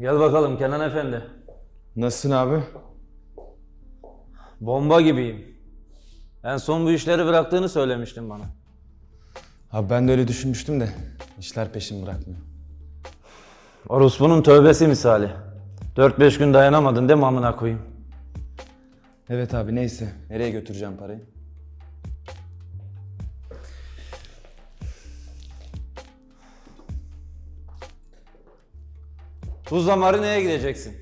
Gel bakalım Kenan Efendi. Nasılsın abi? Bomba gibiyim. En son bu işleri bıraktığını söylemiştin bana. Abi ben de öyle düşünmüştüm de işler peşimi bırakmıyor. Orospu'nun tövbesi misali. 4-5 gün dayanamadın değil mi amına koyayım? Evet abi neyse. Nereye götüreceğim parayı? Tuzla Marine'ye gideceksin.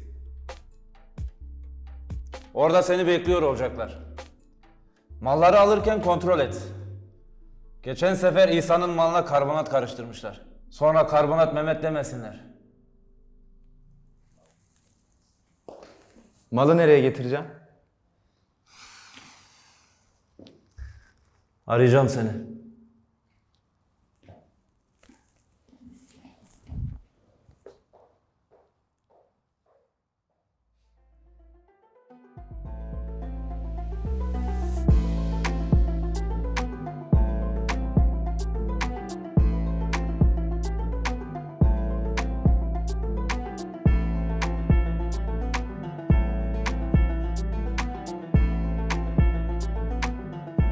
Orada seni bekliyor olacaklar. Malları alırken kontrol et. Geçen sefer İsa'nın malına karbonat karıştırmışlar. Sonra karbonat Mehmet demesinler. Malı nereye getireceğim? Arayacağım seni.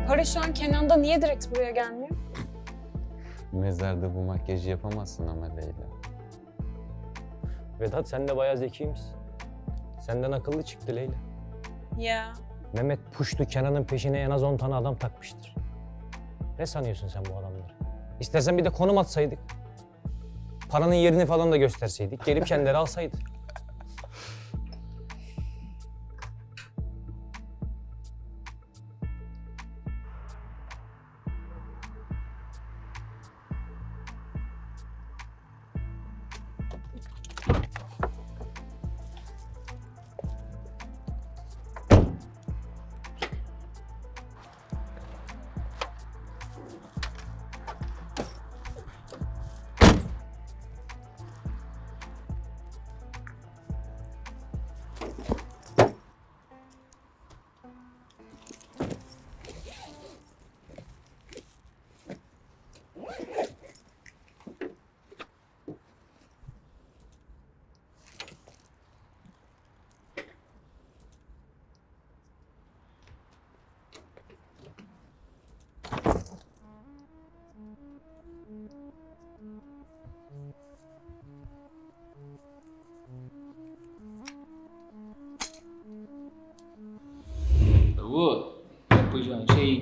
Para şu an Kenan'da niye direkt buraya gelmiyor? Mezarda bu makyajı yapamazsın ama Leyla. Vedat sen de bayağı zekiymişsin. Senden akıllı çıktı Leyla. Ya. Mehmet Puştu Kenan'ın peşine en az 10 tane adam takmıştır. Ne sanıyorsun sen bu adamları? İstersen bir de konum atsaydık. Paranın yerini falan da gösterseydik. Gelip kendileri alsaydı.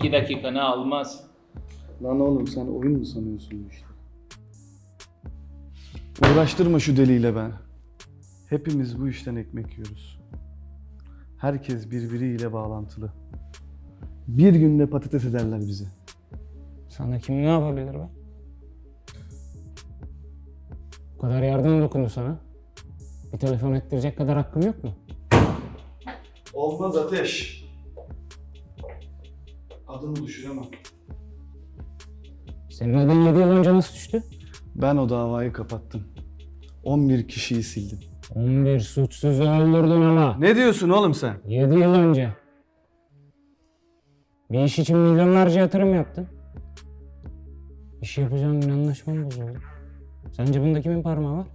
İki dakikanı almaz. Lan oğlum sen oyun mu sanıyorsun bu işte? Uğraştırma şu deliyle ben. Hepimiz bu işten ekmek yiyoruz. Herkes birbiriyle bağlantılı. Bir günde patates ederler bizi. Sana kim ne yapabilir be? Bu kadar yardım dokundu sana. Bir telefon ettirecek kadar hakkım yok mu? Olmaz ateş. Adını düşüremem. Senin adın 7 yıl önce nasıl düştü? Ben o davayı kapattım. 11 kişiyi sildim. 11 suçsuzu öldürdün ama. Ne diyorsun oğlum sen? 7 yıl önce. Bir iş için milyonlarca yatırım yaptın. İş yapacağın gün anlaşman bozuldu. Sence bunda kimin parmağı var?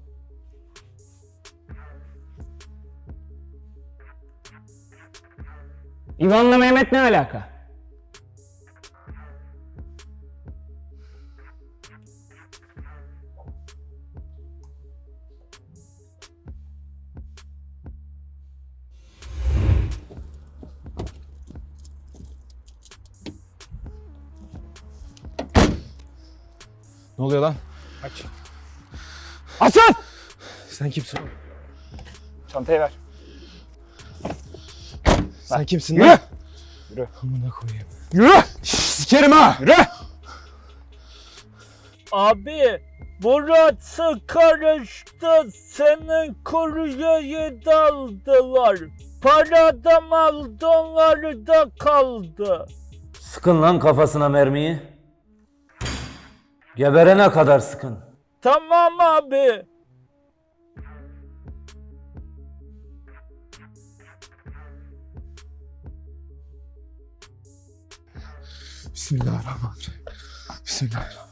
İvan'la Mehmet ne alaka? Ne oluyor lan? Açın! Sen kimsin? Çantayı ver. Sen kimsin Yürü! lan? Yürü. Amına koyayım. Yürü! Şşş, sikerim ha! Yürü! Abi burası karıştı. Senin. Para da mal donları da kaldı. Sıkın lan kafasına mermiyi. Geberene kadar sıkın. Tamam abi. Bismillahirrahmanirrahim. Bismillahirrahmanirrahim.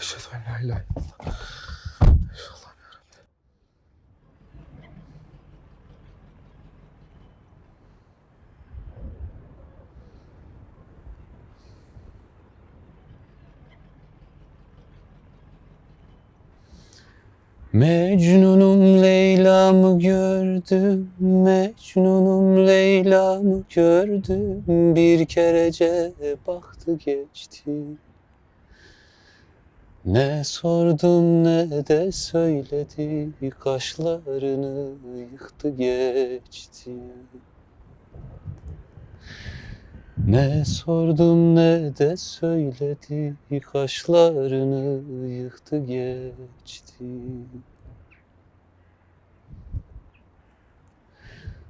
Eşhedü en la ilahe illallah. Mecnunum Leyla'mı gördüm, Mecnunum Leyla'mı gördüm. Bir kerece baktı geçti. Ne sordum ne de söyledi, kaşlarını yıktı geçti. Ne sordum ne de söyledi, kaşlarını yıktı geçti.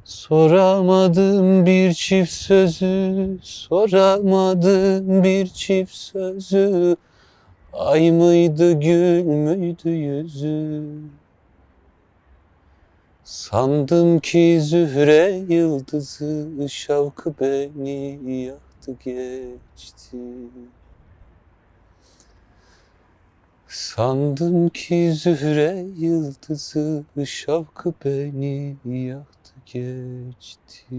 Soramadım bir çift sözü, soramadım bir çift sözü. Ay mıydı gül müydü yüzü? Sandım ki zühre yıldızı şavkı beni yaktı geçti. Sandım ki zühre yıldızı şavkı beni yaktı geçti.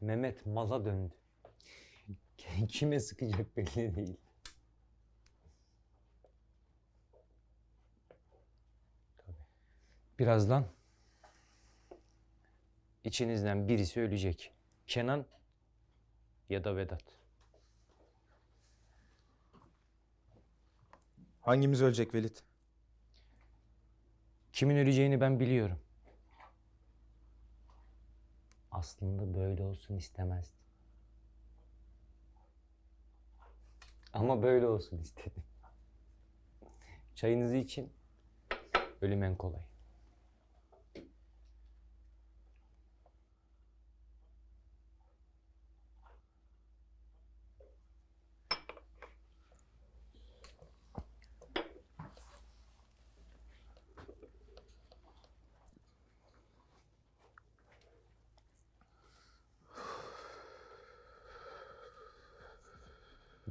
Mehmet mala döndü. Kime sıkacak belli değil. Birazdan içinizden birisi ölecek. Kenan ya da Vedat. Hangimiz ölecek Velit? Kimin öleceğini ben biliyorum. Aslında böyle olsun istemezdim. Ama böyle olsun istedim. Çayınızı için ölüm en kolay.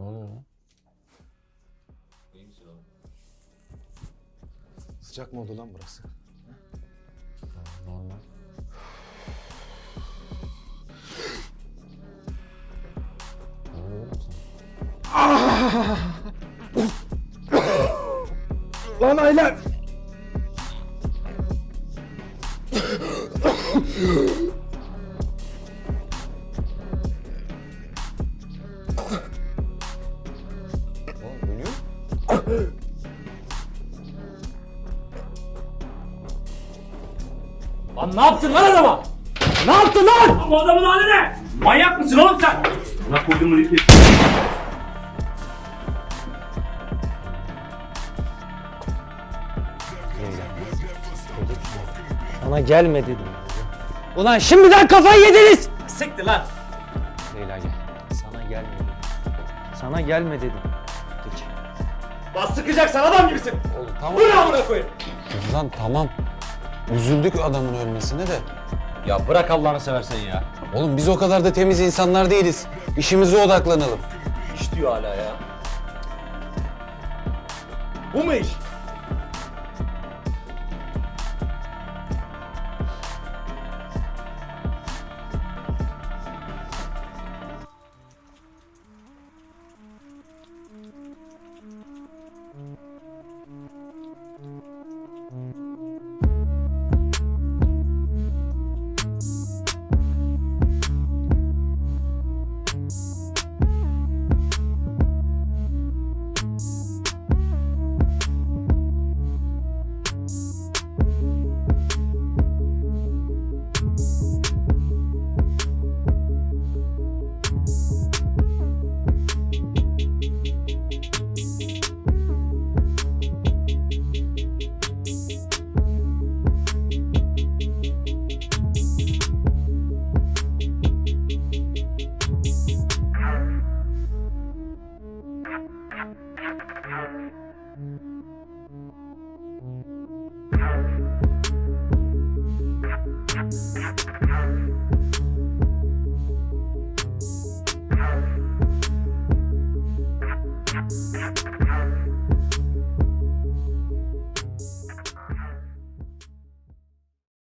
Ne oluyor lan? Sıcak mı oldu lan burası? Normal. Oğlum sana? Lan Aylar! Lan ne yaptın lan adama? Ne yaptın lan? Bu adamın hali ne? Manyak mısın oğlum sen? Buna koydum ipi. Sana gelme dedim. Ulan şimdiden kafayı yediniz. Siktir lan. Leyla gel. Sana gelme dedim. Sana gelme dedim. Geç. Bas sıkacaksan adam gibisin. Oğlum tamam. Ne amına koyayım? Lan tamam. Üzüldük adamın ölmesine de. Ya bırak Allah'ını seversen ya. Oğlum biz o kadar da temiz insanlar değiliz. İşimize odaklanalım. İş diyor hala ya. Bu mu iş?